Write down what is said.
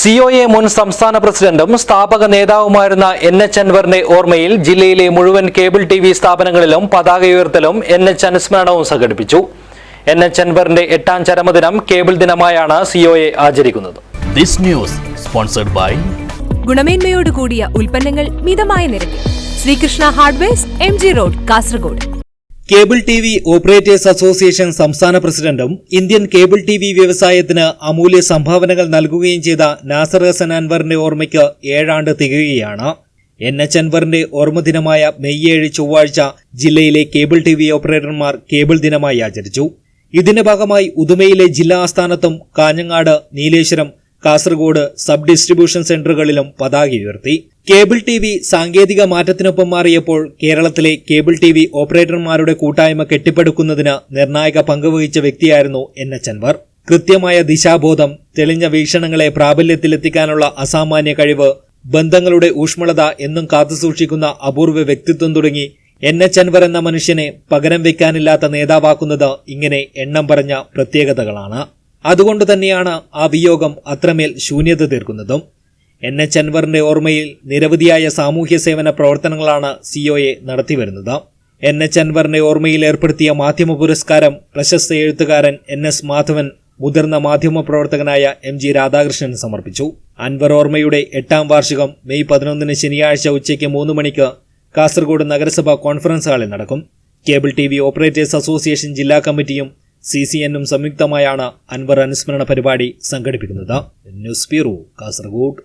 C O A മുൻ സംസ്ഥാന പ്രസിഡന്റും സ്ഥാപക നേതാവുമായിരുന്ന എൻ എച്ച് അൻവറിന്റെ ഓർമ്മയിൽ ജില്ലയിലെ മുഴുവൻ കേബിൾ ടി വി സ്ഥാപനങ്ങളിലും പതാക ഉയർത്തലും എൻ എച്ച് അനുസ്മരണവും സംഘടിപ്പിച്ചു. എൻ എച്ച് അൻവറിന്റെ എട്ടാം ചരമദിനം കേബിൾ ദിനമായാണ് സി ഒ എ ആചരിക്കുന്നത്. This news sponsored by ഗുണമേന്മയോട് കൂടിയ ഉൽപ്പന്നങ്ങൾ മിതമായ നിരക്കിൽ. Sreekrishna hardware M G road Kasaragod. Cable T V operators association സംസ്ഥാന പ്രസിഡന്റും ഇന്ത്യൻ കേബിൾ ടി വി വ്യവസായത്തിന് അമൂല്യ സംഭാവനകൾ നൽകുകയും ചെയ്ത നാസർ ഹസൻ അൻവറിന്റെ ഓർമ്മയ്ക്ക് ഏഴാണ്ട് തികയുകയാണ്. എൻ എച്ച് അൻവറിന്റെ ഓർമ്മ ദിനമായ മെയ് ഏഴ് ചൊവ്വാഴ്ച ജില്ലയിലെ കേബിൾ ടി വി ഓപ്പറേറ്റർമാർ കേബിൾ ദിനമായി ആചരിച്ചു. ഇതിന്റെ ഭാഗമായി ഉദുമയിലെ ജില്ലാ ആസ്ഥാനത്തും കാഞ്ഞങ്ങാട് നീലേശ്വരം കാസർഗോഡ് സബ് ഡിസ്ട്രിബ്യൂഷൻ സെന്ററുകളിലും പതാക ഉയർത്തി. കേബിൾ ടി വി സാങ്കേതിക മാറ്റത്തിനൊപ്പം മാറിയപ്പോൾ കേരളത്തിലെ കേബിൾ ടി വി ഓപ്പറേറ്റർമാരുടെ കൂട്ടായ്മ കെട്ടിപ്പടുക്കുന്നതിന് നിർണായക പങ്കുവഹിച്ച വ്യക്തിയായിരുന്നു എൻ. എച്ച്. അൻവർ. കൃത്യമായ ദിശാബോധം തെളിഞ്ഞ വീക്ഷണങ്ങളെ പ്രാബല്യത്തിലെത്തിക്കാനുള്ള അസാമാന്യ കഴിവ് ബന്ധങ്ങളുടെ ഊഷ്മളത എന്നും കാത്തുസൂക്ഷിക്കുന്ന അപൂർവ വ്യക്തിത്വം തുടങ്ങി എൻ. എച്ച്. അൻവർ എന്ന മനുഷ്യനെ പകരം വെക്കാനില്ലാത്ത നേതാവാക്കുന്നത് ഇങ്ങനെ എണ്ണം പറഞ്ഞ പ്രത്യേകതകളാണ്. അതുകൊണ്ട് തന്നെയാണ് ആ വിയോഗം അത്രമേൽ ശൂന്യത തീർക്കുന്നതും. എൻ എച്ച് അൻവറിന്റെ ഓർമ്മയിൽ നിരവധിയായ സാമൂഹ്യ സേവന പ്രവർത്തനങ്ങളാണ് സിഒഎ നടത്തിവരുന്നത് എൻ എച്ച് അൻവറിന്റെ ഓർമ്മയിൽ ഏർപ്പെടുത്തിയ മാധ്യമ പുരസ്കാരം പ്രശസ്ത എഴുത്തുകാരൻ എൻ എസ് മാധവൻ മുതിർന്ന മാധ്യമ പ്രവർത്തകനായ എം ജി രാധാകൃഷ്ണൻ സമർപ്പിച്ചു. അൻവർ ഓർമ്മയുടെ എട്ടാം വാർഷികം മെയ് പതിനൊന്നിന് ശനിയാഴ്ച ഉച്ചയ്ക്ക് മൂന്ന് മണിക്ക് കാസർഗോഡ് നഗരസഭാ കോൺഫറൻസ് ഹാളിൽ നടക്കും. Cable T V operators association ജില്ലാ കമ്മിറ്റിയും സി സി എന്നും സംയുക്തമായാണ് അൻവർ അനുസ്മരണ പരിപാടി സംഘടിപ്പിക്കുന്നത്. News bureau Kasaragod.